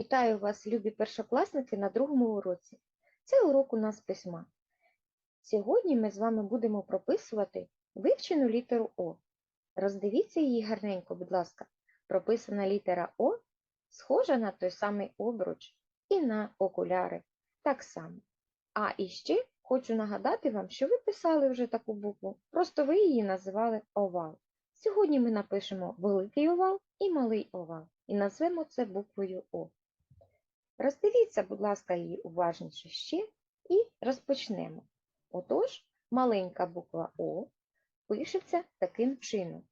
Вітаю вас, любі першокласники, на другому уроці. Це урок у нас письма. Сьогодні ми з вами будемо прописувати вивчену літеру О. Роздивіться її гарненько, будь ласка. Прописана літера О схожа на той самий обруч і на окуляри так само. А іще хочу нагадати вам, що ви писали вже таку букву, просто ви її називали овал. Сьогодні ми напишемо великий овал і малий овал і назвемо це буквою О. Роздивіться, будь ласка, її уважніше ще і розпочнемо. Отож, маленька буква О пишеться таким чином.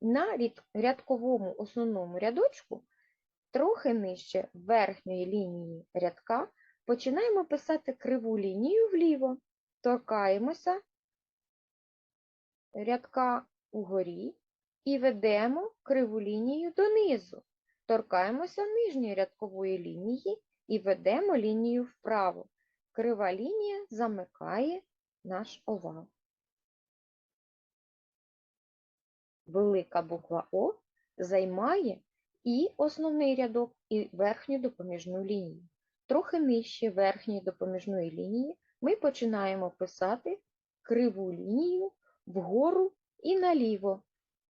На рядковому основному рядочку, трохи нижче верхньої лінії рядка, починаємо писати криву лінію вліво, торкаємося рядка угорі і ведемо криву лінію донизу. Торкаємося нижньої рядкової лінії і ведемо лінію вправо. Крива лінія замикає наш овал. Велика буква О займає і основний рядок, і верхню допоміжну лінію. Трохи нижче верхньої допоміжної лінії ми починаємо писати криву лінію вгору і наліво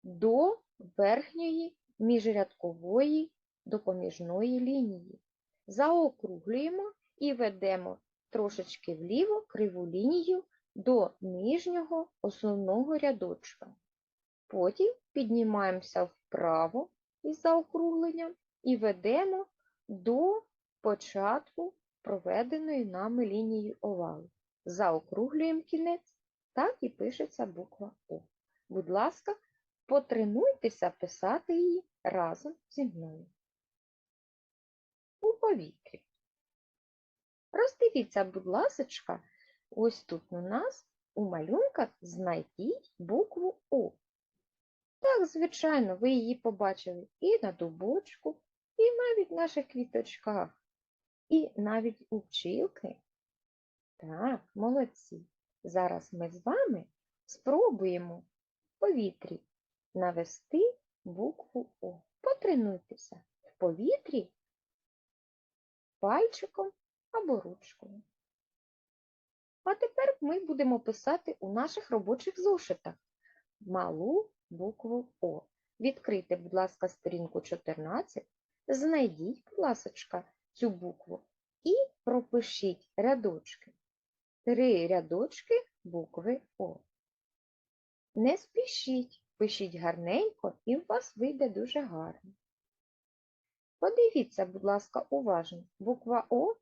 до верхньої міжрядкової допоміжної лінії. Заокруглюємо і ведемо трошечки вліво криву лінію до нижнього основного рядочка. Потім піднімаємося вправо із заокругленням і ведемо до початку проведеної нами лінії овалу. Заокруглюємо кінець, так і пишеться буква О. Будь ласка, потренуйтеся писати її разом зі мною. У повітрі. Роздивіться, будь ласочка, ось тут у нас у малюнках знайдіть букву О. Так, звичайно, ви її побачили і на дубочку, і навіть в наших квіточках, і навіть у пчілки. Так, молодці. Зараз ми з вами спробуємо в повітрі навести букву О. Потренуйтеся в повітрі пальчиком або ручкою. А тепер ми будемо писати у наших робочих зошитах малу букву О. Відкрийте, будь ласка, сторінку 14, знайдіть, будь ласочка, цю букву і пропишіть рядочки. Три рядочки букви О. Не спішіть, пишіть гарненько, і у вас вийде дуже гарно. Подивіться, будь ласка, уважно. Буква О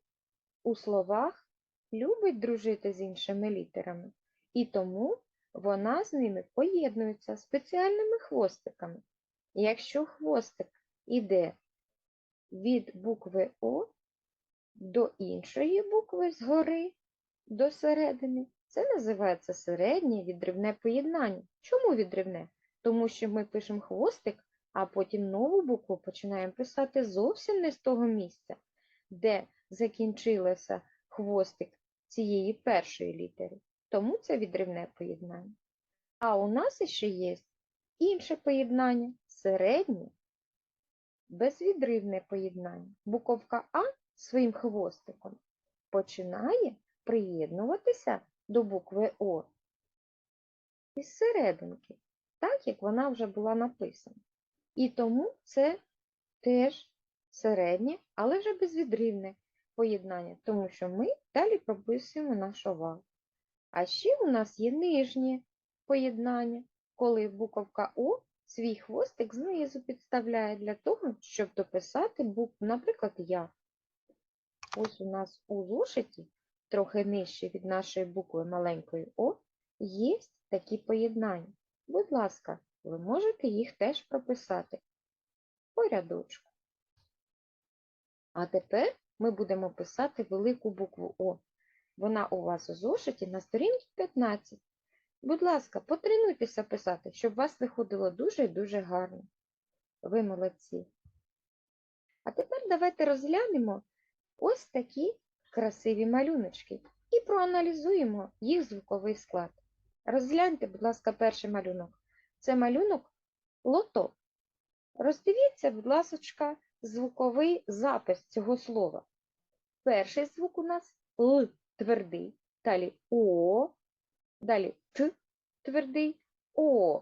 у словах любить дружити з іншими літерами, і тому вона з ними поєднується спеціальними хвостиками. Якщо хвостик іде від букви О до іншої букви згори до середини, це називається середнє відривне поєднання. Чому відривне? Тому що ми пишемо хвостик, а потім нову букву починаємо писати зовсім не з того місця, де закінчилося хвостик цієї першої літери. Тому це відривне поєднання. А у нас ще є інше поєднання середнє, безвідривне поєднання. Буковка А своїм хвостиком починає приєднуватися до букви О із серединки, так як вона вже була написана. І тому це теж середнє, але вже безвідривне поєднання, тому що ми далі прописуємо наш овал. А ще у нас є нижнє поєднання, коли буковка О свій хвостик знизу підставляє для того, щоб дописати букву, наприклад, Я. Ось у нас у зошиті, трохи нижче від нашої букви маленької О, є такі поєднання. Будь ласка, ви можете їх теж прописати по рядочку. А тепер ми будемо писати велику букву О. Вона у вас у зошиті на сторінці 15. Будь ласка, потренуйтеся писати, щоб у вас виходило дуже і дуже гарно. Ви молодці. А тепер давайте розглянемо ось такі красиві малюночки і проаналізуємо їх звуковий склад. Розгляньте, будь ласка, перший малюнок. Це малюнок лото. роздивіться, будь ласочка, звуковий запис цього слова. Перший звук у нас Л твердий, далі О, далі Т твердий, О.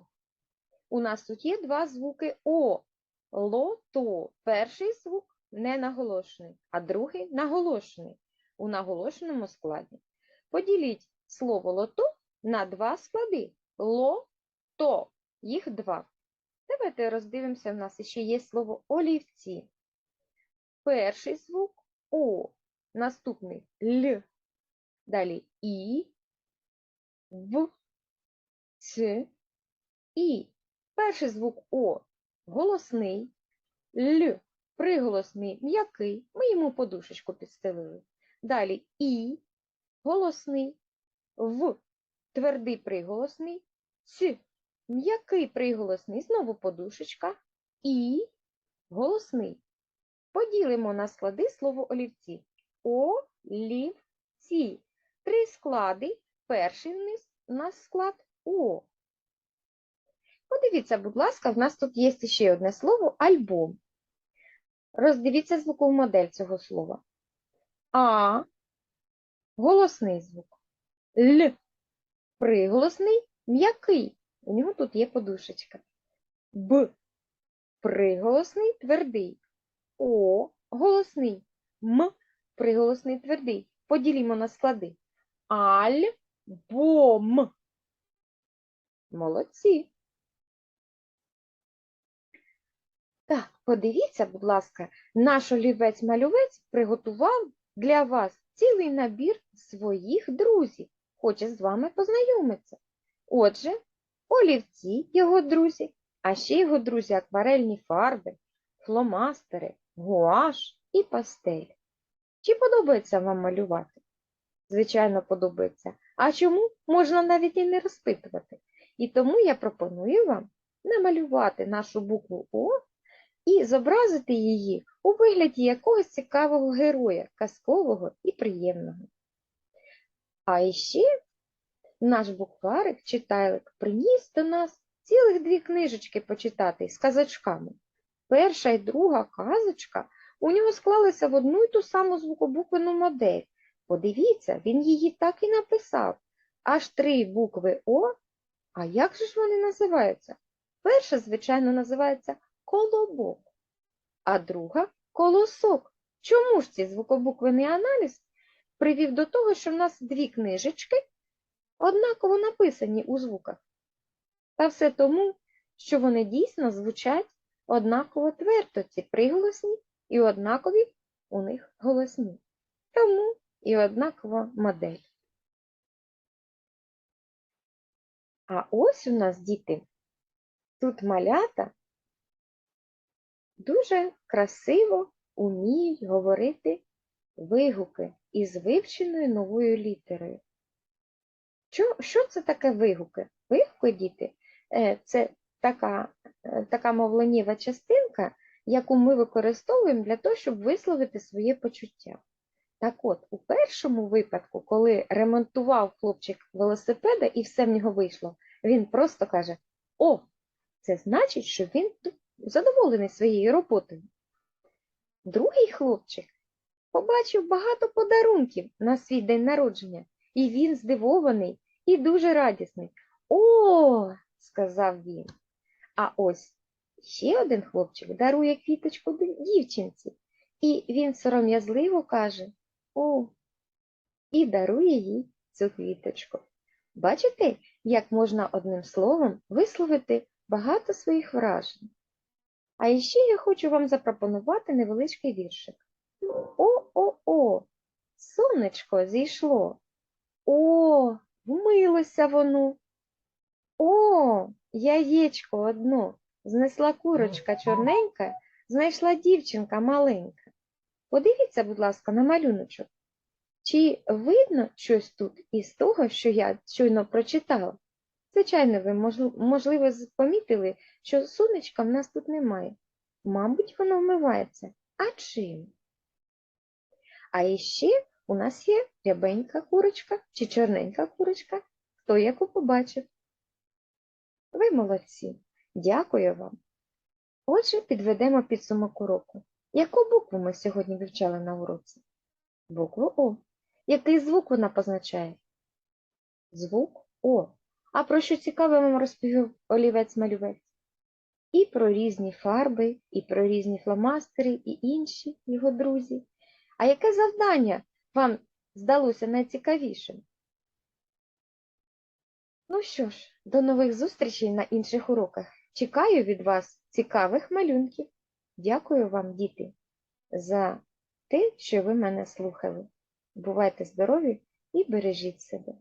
У нас тут є два звуки О. Лото. Перший звук не наголошений, а другий наголошений у наголошеному складі. Поділіть слово лото на два склади. Ло-то. Їх два. Давайте роздивимося, в нас ще є слово олівці. Перший звук О, наступний Л, далі І, В, Ц, І. Перший звук О голосний, Л приголосний, м'який, ми йому подушечку підстелили. Далі І голосний, В твердий приголосний, Ц м'який приголосний, знову подушечка, І голосний. Поділимо на склади слово олівці. Олівці. Три склади. Перший вниз у нас склад О. Подивіться, будь ласка, в нас тут є ще одне слово альбом. Роздивіться звукову модель цього слова. А голосний звук. Л приголосний, м'який. У нього тут є подушечка. Б приголосний, твердий. О голосний. М приголосний, твердий. Поділімо на склади. Альбом. Молодці. Так, подивіться, будь ласка, наш олівець-малювець приготував для вас цілий набір своїх друзів. Хоче з вами познайомитися. Отже, олівці його друзі, а ще його друзі акварельні фарби, фломастери, гуаш і пастель. Чи подобається вам малювати? Звичайно, подобається. А чому можна навіть і не розпитувати? І тому я пропоную вам намалювати нашу букву О і зобразити її у вигляді якогось цікавого героя, казкового і приємного. А іще наш букварик, читайлик, приніс до нас цілих дві книжечки почитати з казочками. Перша і друга казочка у нього склалися в одну й ту саму звукобуквену модель. Подивіться, він її так і написав. Аж три букви О. А як же ж вони називаються? Перша, звичайно, називається колобок, а друга колосок. Чому ж цей звукобуквений аналіз привів до того, що в нас дві книжечки однаково написані у звуках? Та все тому, що вони дійсно звучать однаково твердо, ці приголосні і однакові у них голосні. Тому і однакова модель. А ось у нас, діти, тут малята дуже красиво уміють говорити вигуки із вивченою новою літерою. Що, що це таке вигуки? Вигуки, діти, е, це така, е, така мовленнєва частинка, яку ми використовуємо для того, щоб висловити своє почуття. Так от, у першому випадку, коли ремонтував хлопчик велосипеда і все в нього вийшло, він просто каже: О, це значить, що він задоволений своєю роботою. Другий хлопчик побачив багато подарунків на свій день народження, і він здивований і дуже радісний. О, сказав він. А ось ще один хлопчик дарує квіточку дівчинці, і він сором'язливо каже О, і дарує їй цю квіточку. Бачите, як можна одним словом висловити багато своїх вражень? А ще я хочу вам запропонувати невеличкий віршик. О-о-о, сонечко зійшло. О, вмилося воно. О, яєчко одно, знесла курочка чорненька, знайшла дівчинка маленька. Подивіться, будь ласка, на малюночок. Чи видно щось тут із того, що я щойно прочитала? Звичайно, ви, можливо, помітили, що сонечка в нас тут немає. Мабуть, воно вмивається. А чим? А іще у нас є рябенька курочка чи чорненька курочка. Хто яку побачив? Ви молодці. Дякую вам. Отже, підведемо підсумок уроку. Яку букву ми сьогодні вивчали на уроці? Букву О. Який звук вона позначає? Звук О. А про що цікаве вам розповів олівець-малювець? І про різні фарби, і про різні фломастери, і інші його друзі. А яке завдання вам здалося найцікавішим? Ну що ж, до нових зустрічей на інших уроках. Чекаю від вас цікавих малюнків. Дякую вам, діти, за те, що ви мене слухали. Бувайте здорові і бережіть себе.